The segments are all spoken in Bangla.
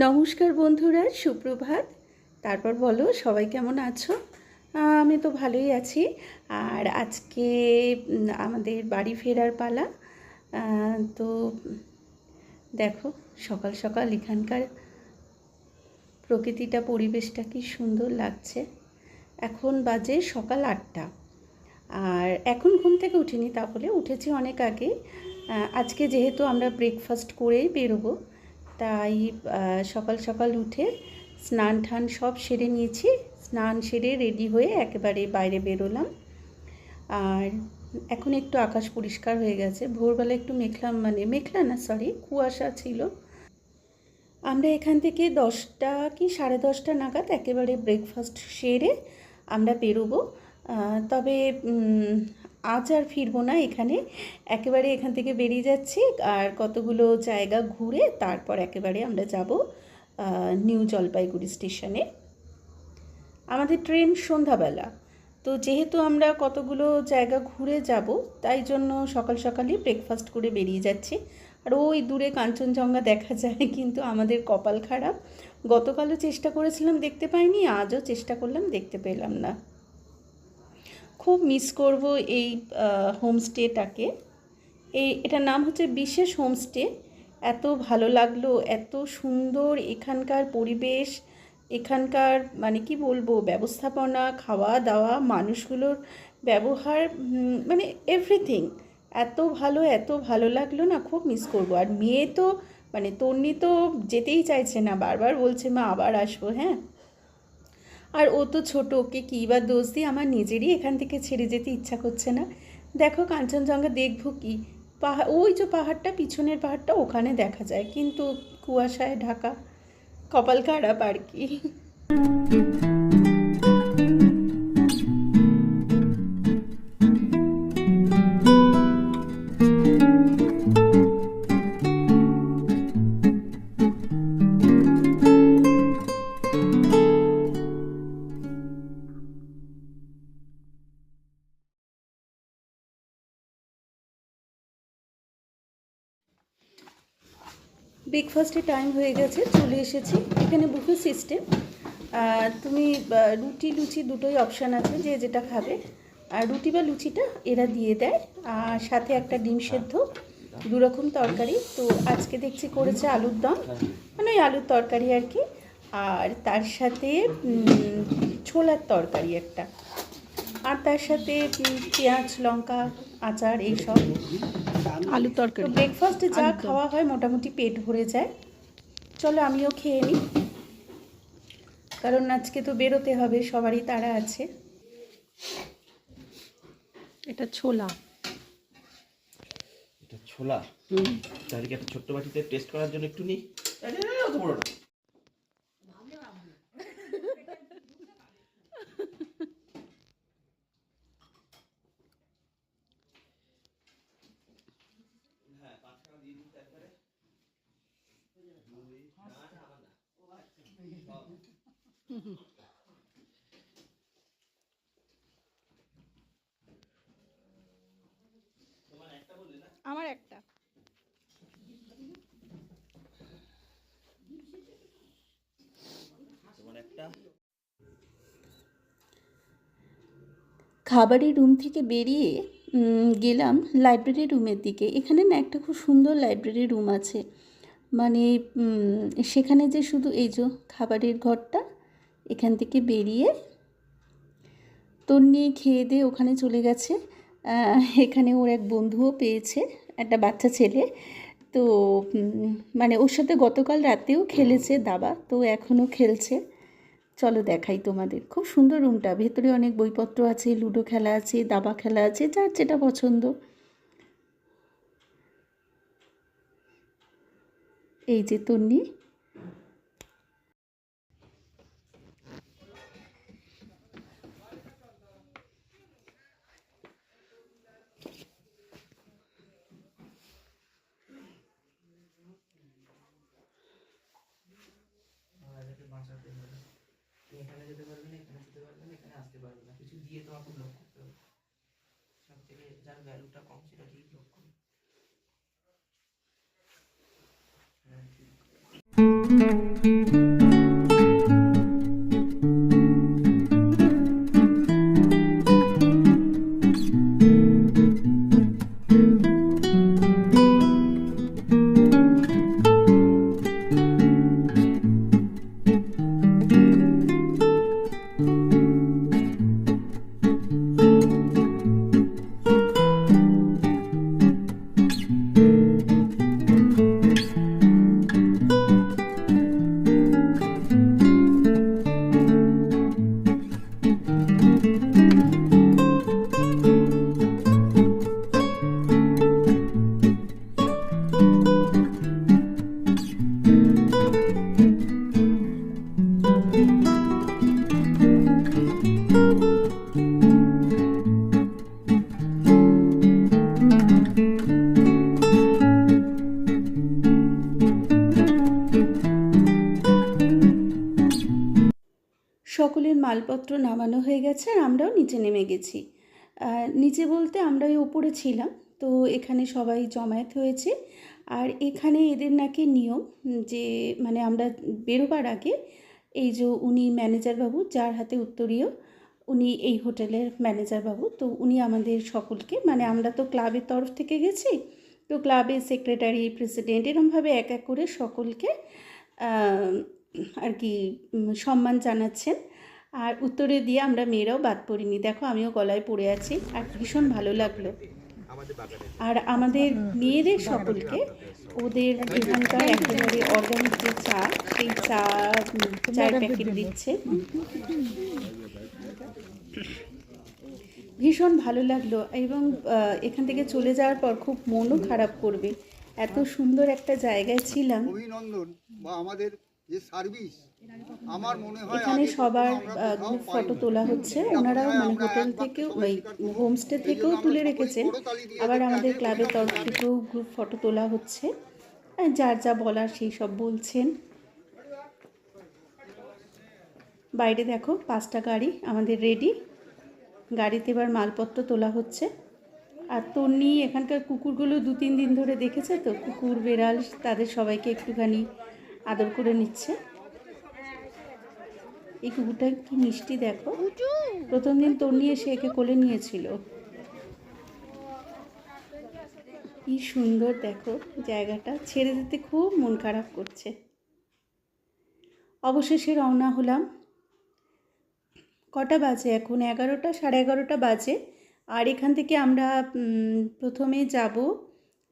নমস্কার বন্ধুরা, সুপ্রভাত। তারপর বলো, সবাই কেমন আছো? আমি তো ভালোই আছি। আর আজকে আমাদের বাড়ি ফেরার পালা। তো দেখো, সকাল সকাল এখানকার প্রকৃতিটা, পরিবেশটা কি সুন্দর লাগছে। এখন বাজে সকাল আটটা। আর এখন ঘুম থেকে উঠিনি তা বলে উঠেছি অনেক আগে। আজকে যেহেতু আমরা ব্রেকফাস্ট করেই বেরোবো তাই সকাল সকাল উঠে স্নান টান সব সেরে নিয়েছি। স্নান সেরে রেডি হয়ে একেবারে বাইরে বেরোলাম। আর এখন একটু আকাশ পরিষ্কার হয়ে গেছে। ভোরবেলা একটু মেঘলা মানে মেঘলা না সরি কুয়াশা ছিল। আমরা এখান থেকে দশটা কি সাড়ে দশটা নাগাদ একেবারে ব্রেকফাস্ট সেরে আমরা বেরোবো। তবে আজ আর ফিরবো না, এখানে একেবারে এখান থেকে বেরিয়ে যাচ্ছি আর কতগুলো জায়গা ঘুরে তারপর একেবারে আমরা যাব নিউ জলপাইগুড়ি স্টেশনে। আমাদের ট্রেন সন্ধ্যাবেলা, তো যেহেতু আমরা কতগুলো জায়গা ঘুরে যাব, তাই জন্য সকাল সকালই ব্রেকফাস্ট করে বেরিয়ে যাচ্ছি। আর ওই দূরে কাঞ্চনজঙ্ঘা দেখা যায়, কিন্তু আমাদের কপাল খারাপ। গতকালও চেষ্টা করেছিলাম, দেখতে পাইনি, আজও চেষ্টা করলাম, দেখতে পেলাম না। খুব মিস করব এই হোমস্টেটাকে এই, এটার নাম হচ্ছে বিশেষ হোমস্টে এত ভালো লাগল, এত সুন্দর এখানকার পরিবেশ, এখানকার মানে কি বলব, ব্যবস্থাপনা খাওয়া দাওয়া মানুষগুলোর ব্যবহার মানে এভরিথিং এত ভালো এত ভালো লাগল না, খুব মিস করব। আর মেয়ে তো মানে তন্নি তো যেতেই চাইছে না, বারবার বলছে, মা, আবার আসব। হ্যাঁ? আর ও তো ছোটো, ওকে কী বা দোষ দিয়ে আমার নিজেরই এখান থেকে ছেড়ে যেতে ইচ্ছা করছে না। দেখো কাঞ্চনজঙ্ঘা, দেখব কি? পাহাড় ওই যে পাহাড়টা, পিছনের পাহাড়টা ওখানে দেখা যায়, কিন্তু কুয়াশায় ঢাকা, কপাল খারাপ আর কি। ব্রেকফাস্টের টাইম হয়ে গেছে, চলে এসেছি। এখানে বুফে সিস্টেম তুমি রুটি, লুচি দুটোই অপশান আছে, যে যেটা খাবে। আর রুটি বা লুচিটা এরা দিয়ে দেয়। আর সাথে একটা ডিম সেদ্ধ, দু রকম তরকারি। তো আজকে দেখছি করেছে আলুর দম। মানে ওই আলুর তরকারি আর কি। আর তার সাথে ছোলার তরকারি একটা। আর তার সাথে পেঁয়াজ, লঙ্কা আচার এইসব আলু তরকারি। ব্রেকফাস্টে যা খাওয়া হয় মোটামুটি পেট ভরে যায়। চলো আমিও খেয়ে নিই। কারণ আজকে তো বেরোতে হবে সবারই তারা আছে। এটা ছোলা। এটা ছোলা? চারিকে একটা ছোট্ট বাটিতে টেস্ট করার জন্য একটু নিই? আরে, বড় না আমার একটা তোমার একটা খাবারের রুম থেকে বেরিয়ে গেলাম লাইব্রেরি রুমের দিকে। এখানে না একটা খুব সুন্দর লাইব্রেরি রুম আছে। মানে সেখানে যে শুধু এই যে খাবারের ঘরটা, এখান থেকে বেরিয়ে তোর নিয়ে খেয়ে দিয়ে ওখানে চলে গেছে। এখানে ওর এক বন্ধুও পেয়েছে, একটা বাচ্চা ছেলে। তো মানে ওর সাথে গতকাল রাতেও খেলেছে দাবা, তো এখনও খেলছে। চলো দেখাই তোমাদের। খুব সুন্দর রুমটা ভেতরে অনেক বইপত্র আছে, লুডো খেলা আছে, দাবা খেলা আছে, যার যেটা পছন্দ। এই যে তন্নি মালপত্র নামানো হয়ে গেছে আর আমরাও নিচে নেমে গেছি। নিচে বলতে আমরা ওই ওপরে ছিলাম, তো এখানে সবাই জমায়েত হয়েছে। আর এখানে এদের নাকি নিয়ম যে মানে আমরা বেরোবার আগে এই যে উনি ম্যানেজার বাবু, যার হাতে উত্তরীয়, উনি এই হোটেলের ম্যানেজার বাবু, তো উনি আমাদের সকলকে মানে আমরা তো ক্লাবের তরফ থেকে গেছি, তো ক্লাবের সেক্রেটারি প্রেসিডেন্ট এরমভাবে এক এক করে সকলকে আর কি সম্মান জানাচ্ছেন। আর উত্তরে দিয়ে আমরা মেয়েরাও বাদ পড়িনি। দেখো, আমিও গলায় পড়ে আছি আর ভীষণ ভালো লাগল। আর আমাদের মেয়েদের সকলকে ওদের এখানকার একেবারে অর্গানিক যে চা, সেই চা চায়ের প্যাকেট দিচ্ছে। ভীষণ ভালো লাগল এবং এখান থেকে চলে যাওয়ার পর খুব মনও খারাপ করবে। এত সুন্দর একটা জায়গায় ছিলাম। অভিনন্দন বা আমাদের যে সার্ভিস আমার মনে হয় এখানে সবার গ্রুপ ফটো তোলা হচ্ছে। ওনারাও মানে হোটেল থেকেও ওই। হোমস্টে থেকেও তুলে রেখেছেন। আবার আমাদের ক্লাবের তরফ। থেকেও গ্রুপ ফটো তোলা হচ্ছে। যার যা বলার সেই সব বলছেন। বাইরে দেখো পাঁচটা গাড়ি আমাদের রেডি গাড়িতে এবার মালপত্র তোলা হচ্ছে। আর তন্নি এখানকার কুকুরগুলো দু তিন দিন ধরে দেখেছে তো? কুকুর বেড়াল তাদের সবাইকে একটুখানি আদর করে নিচ্ছে। এই কুকুরটা কি মিষ্টি দেখো। প্রথম দিন তন্নি এসে একে কোলে নিয়েছিল। কি সুন্দর দেখো জায়গাটা। ছেড়ে দিতে খুব মন খারাপ করছে। অবশেষে রওনা হলাম। কটা বাজে এখন? এগারোটা, সাড়ে এগারোটা বাজে। আর এখান থেকে আমরা প্রথমে যাব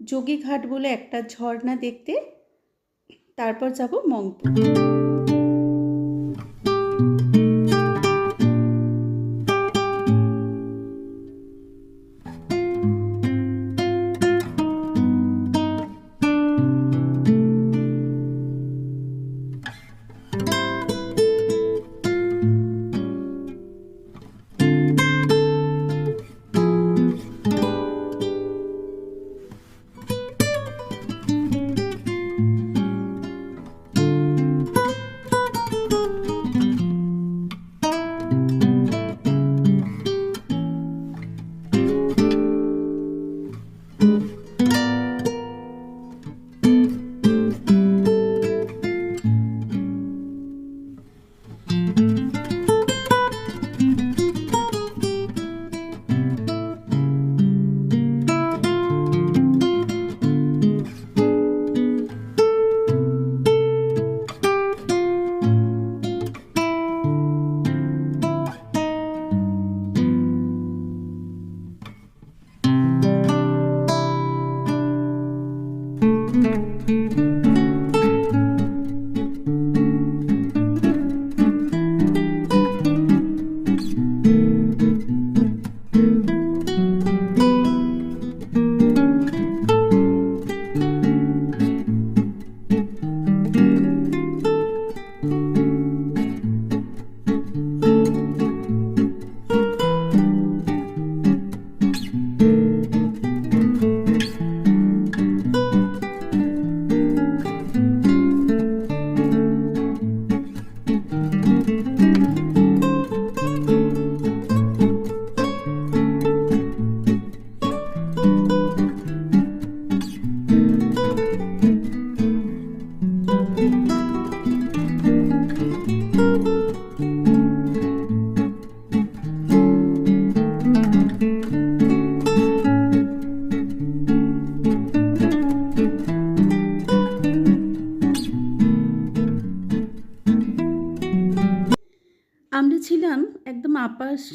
যোগীঘাট বলে একটা ঝর্ণা দেখতে। তারপর যাব মংপুর।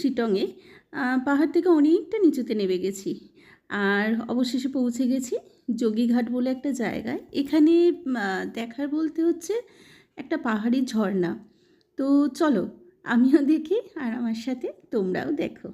শিটংয়ে পাহাড় থেকে অনেকটা নিচুতে নেমে গেছি। আর অবশেষে পৌঁছে গেছি যোগীঘাট বলে একটা জায়গায়। এখানে দেখার বলতে হচ্ছে একটা পাহাড়ি ঝর্ণা। তো চলো, আমিও দেখি আর আমার সাথে তোমরাও দেখো।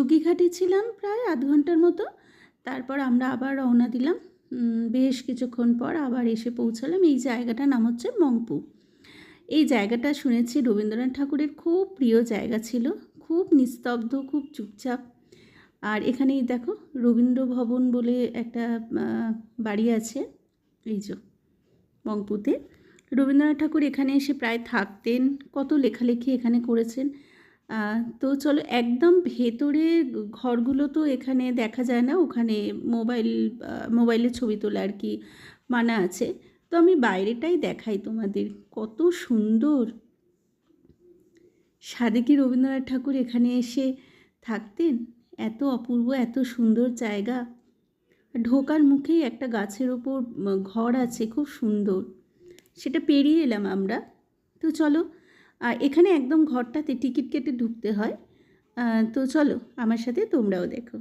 যোগীঘাটে ছিলাম প্রায় আধ ঘণ্টার মতো। তারপর আমরা আবার রওনা দিলাম। বেশ কিছুক্ষণ পর আবার এসে পৌঁছালাম এই জায়গাটার নাম হচ্ছে মংপু। এই জায়গাটা শুনেছি রবীন্দ্রনাথ ঠাকুরের খুব প্রিয় জায়গা ছিল। খুব নিস্তব্ধ, খুব চুপচাপ। আর এখানেই দেখো রবীন্দ্র ভবন বলে একটা বাড়ি আছে। এই যে মংপুতে। রবীন্দ্রনাথ ঠাকুর এখানে এসে প্রায় থাকতেন। কত লেখালেখি এখানে করেছেন। তো চলো একদম ভেতরে ঘরগুলো তো এখানে দেখা যায় না ওখানে মোবাইল আহ, মোবাইলে ছবি তোলা আর কি মানা আছে। তো আমি বাইরেটাই দেখাই তোমাদের কত সুন্দর। সাদে কি রবীন্দ্রনাথ ঠাকুর এখানে এসে থাকতেন এত অপূর্ব এত সুন্দর জায়গা। ঢোকার মুখেই একটা গাছের ওপর ঘর আছে খুব সুন্দর। সেটা পেরিয়ে এলাম আমরা। তো চলো আর এখানে একদম ঘরটাতে টিকিট কেটে ঢুকতে হয়। তো চলো আমার সাথে তোমরাও দেখো।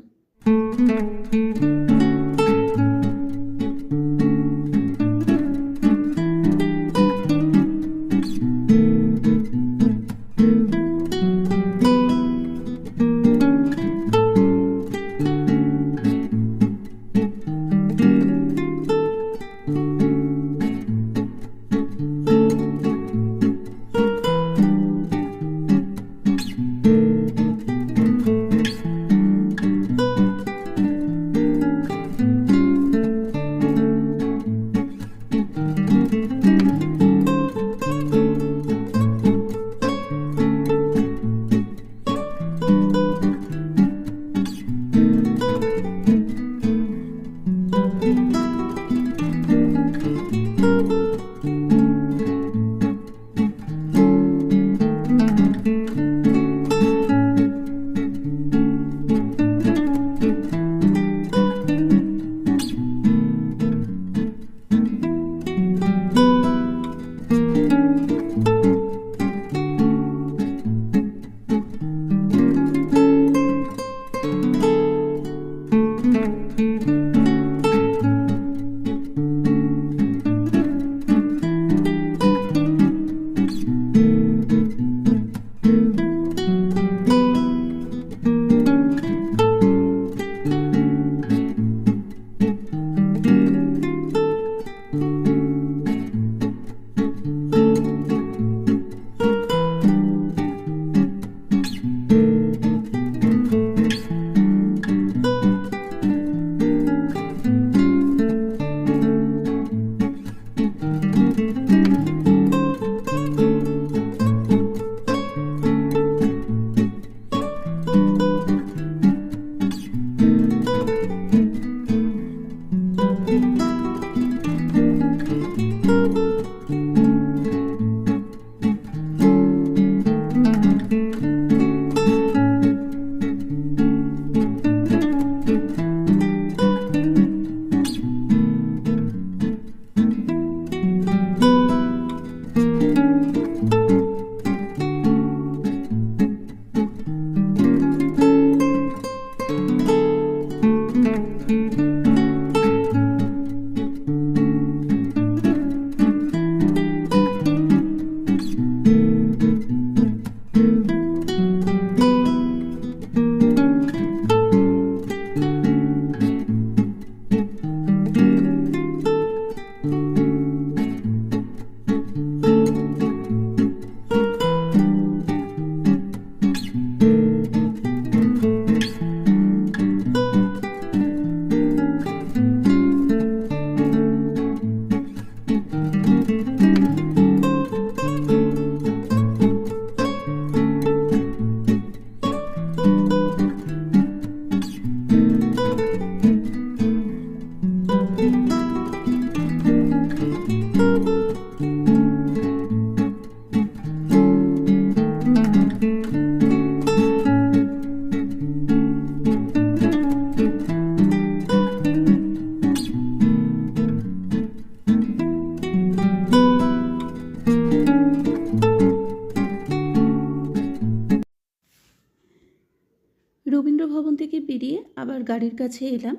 কাছে এলাম।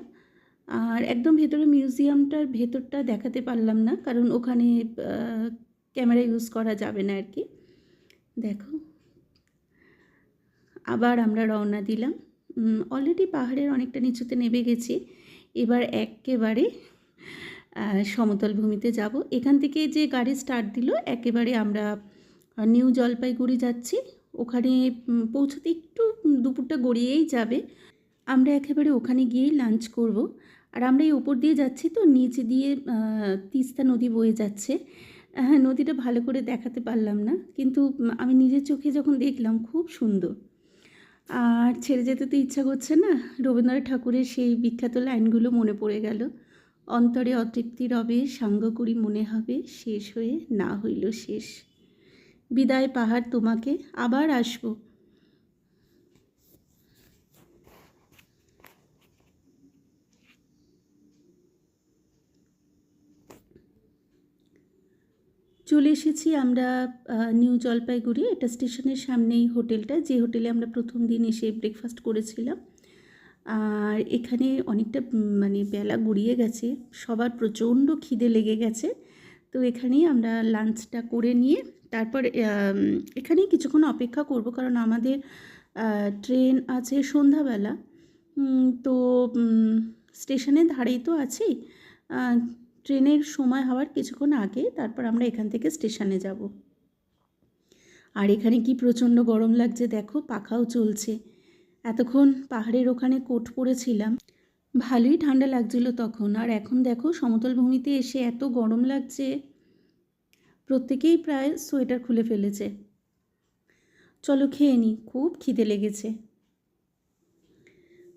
আর একদম ভেতরে মিউজিয়ামটার ভেতরটা দেখাতে পারলাম না, কারণ ওখানে ক্যামেরা ইউজ করা যাবে না আর কি দেখো। আবার আমরা রওনা দিলাম। অলরেডি পাহাড়ের অনেকটা নিচুতে নেমে গেছি। এবার একেবারে সমতল ভূমিতে যাব। এখান থেকে যে গাড়ি স্টার্ট দিল, একেবারে আমরা নিউ জলপাইগুড়ি যাচ্ছি। ওখানে পৌঁছতে একটু দুপুরটা গড়িয়েই যাবে। আমরা একেবারে ওখানে গিয়েই লাঞ্চ করব। আর আমরা এই ওপর দিয়ে যাচ্ছি তো, নিচ দিয়ে তিস্তা নদী বয়ে যাচ্ছে। হ্যাঁ নদীটা ভালো করে দেখাতে পারলাম না, কিন্তু আমি নিজের চোখে যখন দেখলাম খুব সুন্দর। আর ছেড়ে যেতে তো ইচ্ছা করছে না, রবীন্দ্রনাথ ঠাকুরের সেই বিখ্যাত লাইনগুলো মনে পড়ে গেল। অন্তরে অতৃপ্তি রবে, সাঙ্গ করি মনে হবে, শেষ হয়ে না হইল শেষ। বিদায় পাহাড় তোমাকে, আবার আসব। চলে এসেছি আমরা নিউ জলপাইগুড়ি। এটা স্টেশনের সামনেই হোটেলটা। যে হোটেলে আমরা প্রথম দিন এসে ব্রেকফাস্ট করেছিলাম। আর এখানে অনেকটা মানে বেলা গড়িয়ে গেছে। সবার প্রচণ্ড খিদে লেগে গেছে। তো এখানেই আমরা লাঞ্চটা করে নিয়ে তারপর এখানেই কিছুক্ষণ অপেক্ষা করব। কারণ আমাদের ট্রেন আছে সন্ধ্যাবেলা। তো স্টেশনের ধারেই তো আহ, ট্রেনের সময় হওয়ার কিছুক্ষণ আগে তারপর আমরা এখান থেকে স্টেশনে যাব। আর এখানে কি প্রচণ্ড গরম লাগছে দেখো, পাখাও চলছে। এতক্ষণ পাহাড়ের ওখানে কোট পরেছিলাম। ভালোই ঠান্ডা লাগছিল তখন। আর এখন দেখো, সমতল ভূমিতে এসে এত গরম লাগছে। প্রত্যেকেই প্রায় সোয়েটার খুলে ফেলেছে। চলো খেয়ে নিই খুব খিদে লেগেছে।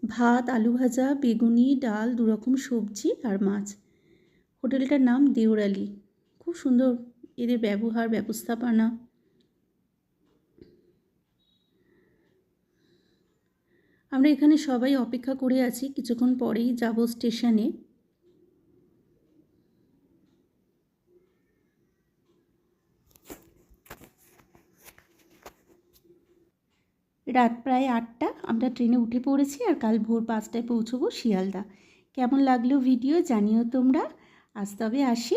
ভাত, আলু ভাজা, বেগুনি, ডাল, দুরকম সবজি আর মাছ। হোটেলটার নাম দেওরালি খুব সুন্দর এদের ব্যবহার, ব্যবস্থাপনা। আমরা এখানে সবাই অপেক্ষা করে আছি, কিছুক্ষণ পরেই যাব স্টেশনে। রাত প্রায় আটটা, আমরা ট্রেনে উঠে পড়েছি আর কাল ভোর পাঁচটায় পৌঁছবো শিয়ালদা। কেমন লাগল ভিডিও জানিও তোমরা। আজ তবে আসি।